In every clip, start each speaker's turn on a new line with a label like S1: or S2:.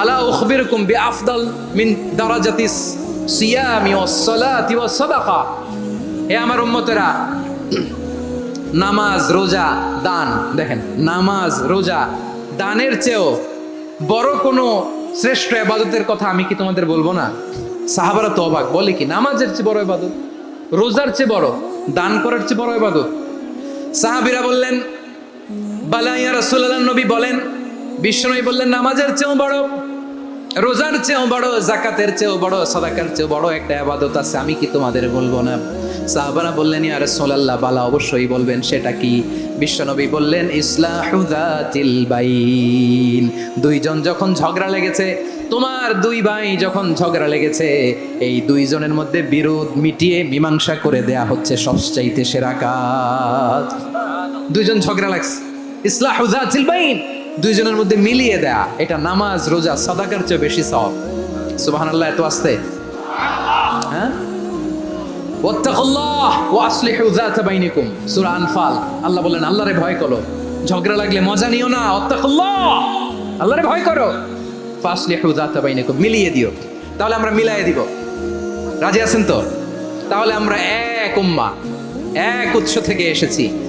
S1: আলা উখবিরকুম বি আফদল মিন দারাজাতিস সিয়ামি ওয়াস সালাতি ওয়াস সাদাকা। হে আমার উম্মতেরা, নামাজ, রোজা, দান, দেখেন, নামাজ, রোজা, দানের চেয়েও বড় কোনো শ্রেষ্ঠ এবাদতের কথা আমি কি তোমাদের বলব না? সাহাবারা তো অবাক, বলে কি, নামাজের চেয়ে বড় এবাদত, রোজার চেয়ে বড়, দান করার চেয়ে বড় এবাদত? সাহাবিরা বললেন বালাইয়া রাসূলুল্লাহ, নবী বলেন, বিশ্বনবী বললেন, নামাজের চেয়েও বড় রোজার চেয়েও বড়, জাকাতের চেয়েও বড়, সাদাকার চেয়েও বড় একটা আবাদত আছে, আমি কি তোমাদের বলব না? সাহাবারা বললেন, ইয়া রাসূলুল্লাহ, বালা অবশ্যই বলবেন, সেটা কি? বিশ্বনবী বললেন, ইসলাহু যাতিল দুইজন যখন ঝগড়া লেগেছে, তোমার দুই ভাই যখন ঝগড়া লেগেছে, এই দুইজনের মধ্যে বিরোধ মিটিয়ে মীমাংসা করে দেয়া হচ্ছে সবচাইতে সেরা কাজ। দুইজন ঝগড়া লাগছে। ইসলাহু যাতিল বাইন। দুইজনের মধ্যে মিলিয়ে দেয়া, এটা নামাজ, রোজা, সাদাকার চেয়ে বেশি সব এত আসতে? হ্যাঁ? যাতা বাইনিকুম। সূরা আনফাল, আল্লাহ ভয় ঝগড়া লাগলে মজা নিও না ভয় করো। মিলিয়ে দিও। তাহলে আমরা দিব। রাজি আছেন তো? তাহলে আমরা এক উম্মা, এক উৎস থেকে এসেছি।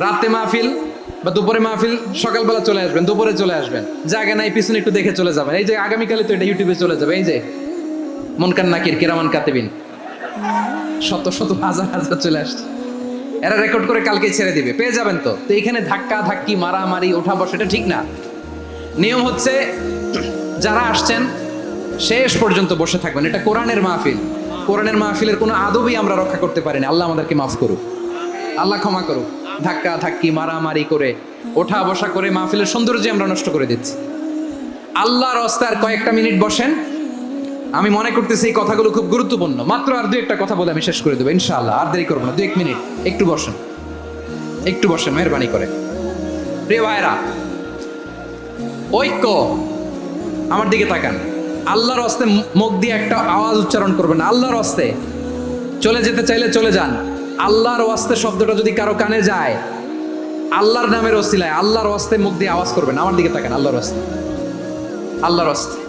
S1: রাতে মাহফিল বা দুপুরে মাহফিল সকালবেলা চলে আসবেন, দুপুরে চলে আসবেন। জায়গা নাই, পিছনে একটু দেখে চলে যাবেন। এই যে আগামীকালে তো এটা ইউটিউবে চলে যাবে। এই যে মনকান নাকির, কেরামান কাতেবিন। শত শত হাজার হাজার চলে আসছে। এরা রেকর্ড করে কালকে ছেড়ে দিবে। পেয়ে যাবেন তো। তো এখানে ধাক্কা, ধাক্কি, মারামারি ওঠা বসা এটা ঠিক না। নিয়ম হচ্ছে যারা আসছেন, শেষ পর্যন্ত বসে থাকবেন। এটা কোরআনের মাহফিল। কোরআনের মাহফিলের কোনো আদবই আমরা রক্ষা করতে পারিনি আল্লাহ আমাদেরকে মাফ করুক। আল্লাহ ক্ষমা করুক। ধাক্কা, ধাক্কি, মারামারি করে, ওঠা বসা করে মাহফিলের সৌন্দর্য আমরা নষ্ট করে দিচ্ছি। আল্লাহর অস্তার কয়েকটা মিনিট বসেন। আমি মনে করতেছি এই কথাগুলো খুব গুরুত্বপূর্ণ। মাত্র আর দু একটা কথা বলে আমি শেষ করে দেবো, ইনশাআল্লাহ। আর দেরি করব না, দু এক মিনিট। একটু বসেন। একটু বসেন, মেহরবানি করে। প্রিয় ভাইরা ঐক্য। আমার দিকে তাকান। আল্লাহর হস্তে মুখ দিয়ে একটা আওয়াজ উচ্চারণ করবেন আল্লাহর হস্তে চলে যেতে চাইলে চলে যান। আল্লাহর ওয়াস্তে শব্দটা যদি কারও কানে যায়, আল্লাহর নামের ওসিলায় আল্লাহর ওয়াস্তে মুখ দিয়ে আওয়াজ করবেন। আমার দিকে তাকান, আল্লাহর ওয়াস্তে। আল্লাহর ওয়াস্তে।